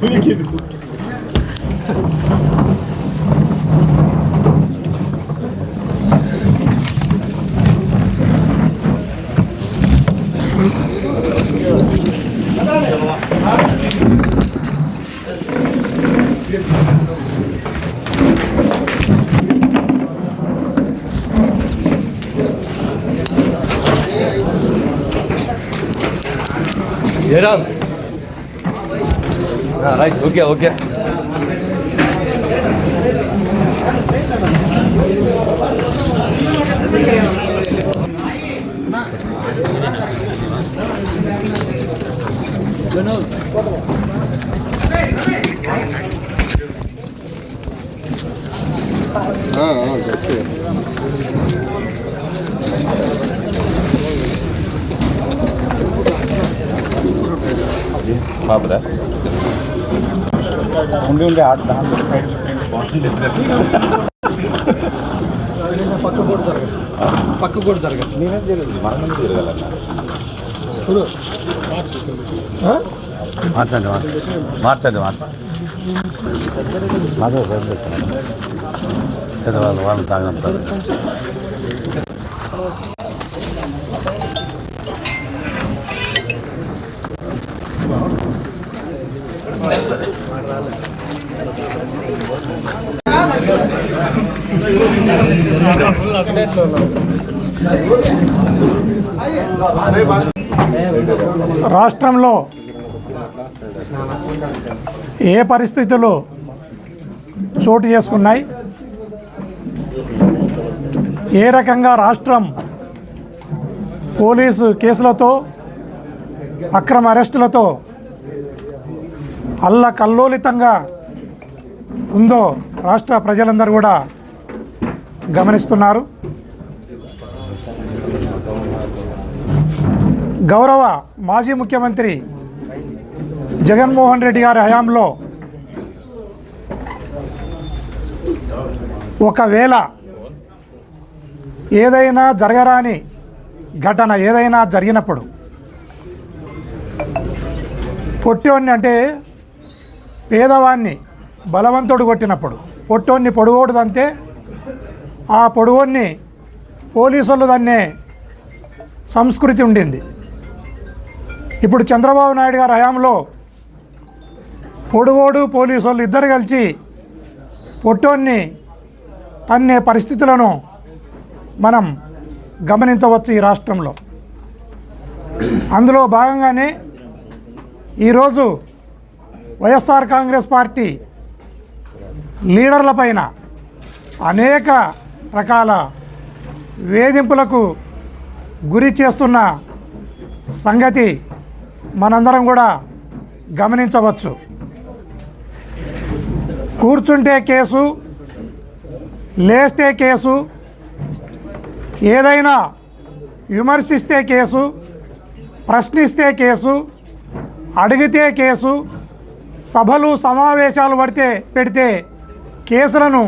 분위기도. 얘랑 right okay okay ஆ ஆ சாப்பிட ఉండి ఉండి ఆట దాని సైడ్ బాగుంటుంది పక్క కూడా జరగదు పక్క కూడా జరగదు నేనేం తెలియదు మన ముందు ఇప్పుడు మార్చండి మార్చండి. మార్చండి మార్చండి. మాధవ్ వాళ్ళు వాళ్ళు తాగంటారు రాష్ట్రంలో ఏ పరిస్థితులు చోటు చేసుకున్నాయి? ఏ రకంగా రాష్ట్రం పోలీసు కేసులతో అక్రమ అరెస్టులతో అల్లకల్లోలితంగా ఉందో రాష్ట్ర ప్రజలందరూ కూడా గమనిస్తున్నారు. గౌరవ మాజీ ముఖ్యమంత్రి జగన్మోహన్ రెడ్డి గారి హయాంలో ఒకవేళ ఏదైనా జరగరాని ఘటన ఏదైనా జరిగినప్పుడు పొట్టోన్ని అంటే పేదవాన్ని బలవంతుడు కొట్టినప్పుడు పొట్టోన్ని పొడుగోడుదంతే ఆ పొడుగోన్ని పోలీసులు దాన్నే సంస్కృతి ఉండింది. ఇప్పుడు చంద్రబాబు నాయుడు గారి హయాంలో పొడుగోడు పోలీసు వాళ్ళు ఇద్దరు కలిసి పొట్టోన్ని తన్నే పరిస్థితులను మనం గమనించవచ్చు ఈ రాష్ట్రంలో. అందులో భాగంగానే ఈరోజు వైఎస్ఆర్ కాంగ్రెస్ పార్టీ లీడర్లపైన అనేక రకాల వేధింపులకు గురి చేస్తున్న సంగతి మనందరం కూడా గమనించవచ్చు. కూర్చుంటే కేసు లేస్తే కేసు ఏదైనా విమర్శిస్తే కేసు ప్రశ్నిస్తే కేసు అడిగితే కేసు సభలు సమావేశాలు పడితే పెడితే కేసులను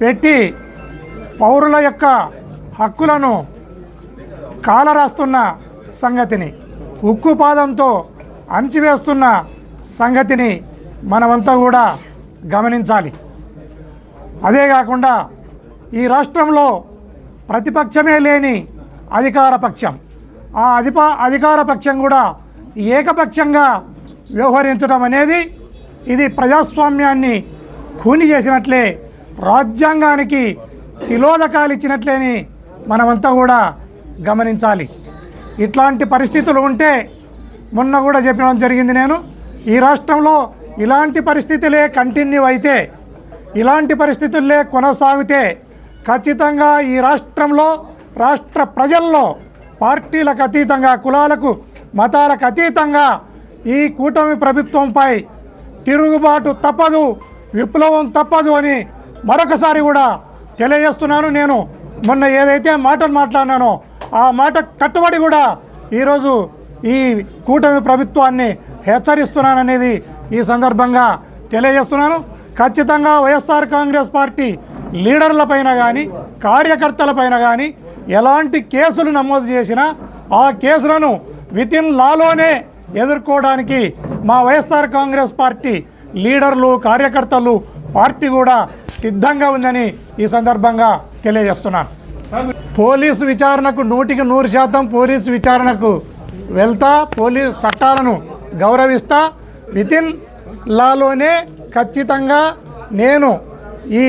పెట్టి పౌరుల యొక్క హక్కులను కాలరాస్తున్న సంగతిని ఉక్కుపాదంతో అణిచివేస్తున్న సంగతిని మనమంతా కూడా గమనించాలి. అదే కాకుండా ఈ రాష్ట్రంలో ప్రతిపక్షమే లేని అధికార పక్షం ఆ అధిపా అధికార పక్షం కూడా ఏకపక్షంగా వ్యవహరించడం అనేది ఇది ప్రజాస్వామ్యాన్ని ఖూని చేసినట్లే రాజ్యాంగానికి తిలోదకాలు ఇచ్చినట్లేని మనమంతా కూడా గమనించాలి. ఇట్లాంటి పరిస్థితులు ఉంటే మొన్న కూడా చెప్పడం జరిగింది నేను ఈ రాష్ట్రంలో ఇలాంటి పరిస్థితులే కంటిన్యూ అయితే ఇలాంటి పరిస్థితుల్లే కొనసాగితే ఖచ్చితంగా ఈ రాష్ట్రంలో రాష్ట్ర ప్రజల్లో పార్టీలకు అతీతంగా కులాలకు మతాలకు అతీతంగా ఈ కూటమి ప్రభుత్వంపై తిరుగుబాటు తప్పదు విప్లవం తప్పదు అని మరొకసారి కూడా తెలియజేస్తున్నాను నేను. మొన్న ఏదైతే మాటలు మాట్లాడినానో ఆ మాట కట్టుబడి కూడా ఈరోజు ఈ కూటమి ప్రభుత్వాన్ని హెచ్చరిస్తున్నాననేది ఈ సందర్భంగా తెలియజేస్తున్నాను. ఖచ్చితంగా వైఎస్ఆర్ కాంగ్రెస్ పార్టీ లీడర్లపైన కానీ కార్యకర్తలపైన కానీ ఎలాంటి కేసులు నమోదు చేసినా ఆ కేసులను వితిన్ లాలోనే ఎదుర్కోవడానికి మా వైఎస్ఆర్ కాంగ్రెస్ పార్టీ లీడర్లు కార్యకర్తలు పార్టీ కూడా సిద్ధంగా ఉందని ఈ సందర్భంగా తెలియజేస్తున్నాను. పోలీసు విచారణకు నూటికి నూరు శాతం పోలీసు విచారణకు వెళ్తా పోలీస్ చట్టాలను గౌరవిస్తా. వితిన్ లాలోనే ఖచ్చితంగా నేను ఈ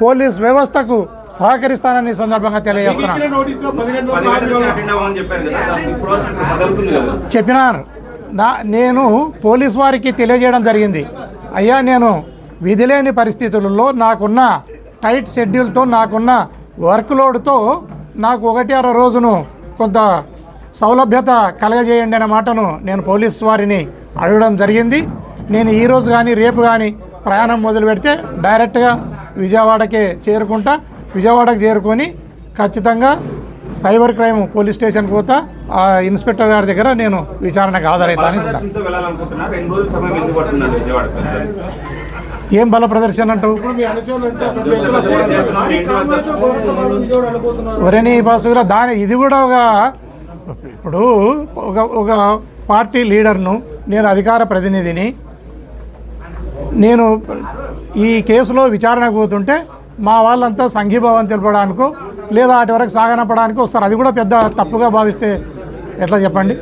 పోలీస్ వ్యవస్థకు సహకరిస్తానని ఈ సందర్భంగా తెలియజేస్తున్నాను. చెప్పినాను. నా నేను పోలీస్ వారికి తెలియజేయడం జరిగింది. అయ్యా నేను విధి లేని పరిస్థితులలో నాకున్న టైట్ షెడ్యూల్తో నాకున్న వర్క్ లోడ్తో నాకు ఒకటి అర రోజును కొంత సౌలభ్యత కలగజేయండి అనే మాటను నేను పోలీస్ వారిని అడగడం జరిగింది. నేను ఈరోజు కానీ రేపు కానీ ప్రయాణం మొదలు పెడితే డైరెక్ట్గా విజయవాడకే చేరుకుంటా. విజయవాడకు చేరుకొని ఖచ్చితంగా సైబర్ క్రైమ్ పోలీస్ స్టేషన్కి పోతా ఆ ఇన్స్పెక్టర్ గారి దగ్గర నేను విచారణకు హాజరవుతాను ఏం బల ప్రదర్శన అంటావు ఒరేని బాసురా దాని ఇది కూడా ఒక ఇప్పుడు ఒక ఒక పార్టీ లీడర్ను నేను అధికార ప్రతినిధిని నేను ఈ కేసులో విచారణకు పోతుంటే మా వాళ్ళంతా సంఘీభావం తెలపడానికో లేదా అటు వరకు సాగనపడానికి వస్తారు. అది కూడా పెద్ద తప్పుగా భావిస్తే ఎట్లా చెప్పండి?